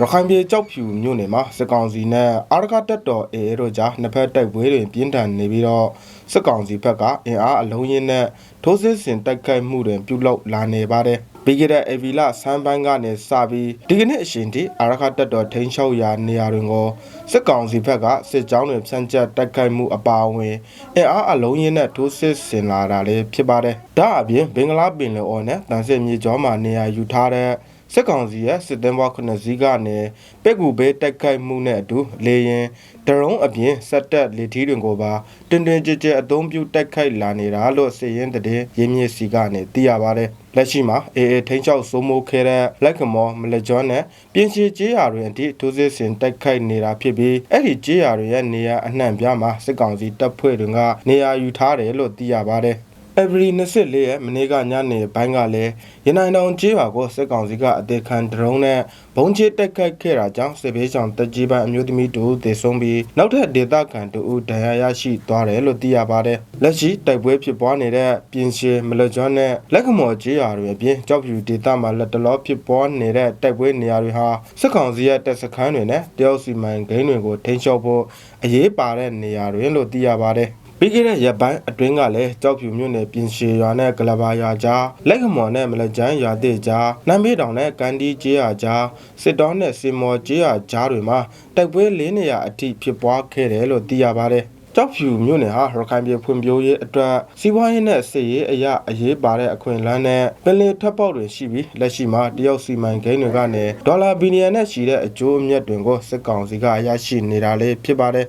ရခိုင်ပြည်ကြောက်ဖြူမြို့နယ်မှာစစ်ကောင်စီနဲ့အာရကတက်တော်အေအေတို့ကြားနှစ်ဖက်တိုက်ပွဲတွေပြင်းထန်နေပြီးတော့စစ်ကောင်စီဘက်ကအင်အားအလုံးရင်းနဲ့ထိုးစစ်ဆင်တိုက်ခိုက်မှုတွေပြုလုပ်လာနေပါတယ်ပြီးခဲ့တဲ့အေဗီလာဆမ်ပိုင်းကနေစပြီးဒီကနေ့အချိန်ထိအာရခတက်တော်ထိန်းချုပ်ရာနေရာတွေကိုစစ်ကောင်စီဘက်ကစစ်ကြောင်းတွေဖြန့်ကျက်တိုက်ခိုက်မှုအပါအဝင်အင်အားအလုံးရင်းနဲ့ထိုးစစ်ဆင်လာတာလည်းဖြစ်ပါတယ်။ဒါအပြင်ဘင်္ဂလားပင်လယ်အော်နဲ့တန်စစ်မြေကျောမှာနေရာယူထားတဲ့စစ်ကောင်စီရဲ့စစ်တမ်းဘောခုနှစ်စီးကနေပက်ကူဘေးတိုက်ခိုက်မှုနဲ့အတူလေရင်ဒရုန်းအပြင်စက်တက်လေထီးတွေကိုပါတင်တင်ကြဲကြဲအသုံးပြုတိုက်ခိုက်လာနေတာလို့စစ်ရင်တည်ရင်းမြစ်စီကနေသိရပါတယ်။လက်ရှိမှာအေအေထိန်းချုပ်စိုးမိုးခဲ့တဲ့လက်ခမောမလက်ကျော်နဲ့ပြင်ချီကျေးရွာတွေအထိထိုးစစ်ဆင်တိုက်ခိုက်နေတာဖြစ်ပြီးအဲ့ဒီကျေးရွာတွေရဲ့နေရာအနှံ့ပြားမှာစစ်ကောင်စီတပ်ဖွဲ့တွေကနေရာယူထားတယ်လို့သိရပါတယ်။ Every 24ရက်မနေ့ကညနေပိုင်းကလည်းရနိုင်တောင်ကျေးရွာကိုစစ်ကောင်စီကအသေးခံဒရုန်းနဲ့ဘုံချစ်တက်ခတ်ခဲ့တာကြောင့်စစ်ဘေးဆောင်တက်ကြီးပိုင်းအမျိုးသမီးတို့သေဆုံးပြီးနောက်ထပ်ဒေသခံတို့ဒဏ်ရာရရှိသွားတယ်လို့သိရပါတယ်။လက်ရှိတိုက်ပွဲဖြစ်ပွားနေတဲ့ပြင်ရှည်မလကျွမ်းနဲ့လက်ကမော်ကျေးရွာတွေအပြင်ကြောက်ဖြူဒေသမှာလက်တလောဖြစ်ပွားနေတဲ့တိုက်ပွဲနေရာတွေဟာစစ်ကောင်စီရဲ့တပ်စခန်းတွေနဲ့တရုတ်စီမံကိန်းတွေကိုထိန်းချုပ်ဖို့အရေးပါတဲ့နေရာတွေလို့သိရပါတယ်။ ပြီးခဲ့တဲ့ရက်ပိုင်းအတွင်းကလည်းကြောက်ဖြူမြို့နယ်ပြင်ရှည်ရွာနဲ့ကလဘာရွာကြားလက်ခမော်နဲ့မလကြမ်းရွာတိကြားနမ်းမေးတောင်နဲ့ကန်ဒီကျေးရွာကြားစစ်တောင်းနဲ့စင်မော်ကျေးရွာကြားတွေမှာတိုက်ပွဲလေးနေရာအထိဖြစ်ပွားခဲ့တယ်လို့သိရပါတယ်ကြောက်ဖြူမြို့နယ်ဟာရခိုင်ပြည်ဖွံ့ဖြိုးရေးအတွက်စီးပွားရေးနဲ့စစ်ရေးအရာအရေးပါတဲ့အခွင့်အလမ်းနဲ့ပင်လယ်ထပ်ပေါက်တွေရှိပြီးလက်ရှိမှာတရုတ်စီမံကိန်းတွေကနေဒေါ်လာဘီလီယံနဲ့ရှိတဲ့အကျိုးအမြတ်တွေကိုစစ်ကောင်စီကအရရှိနေတာလေးဖြစ်ပါတယ်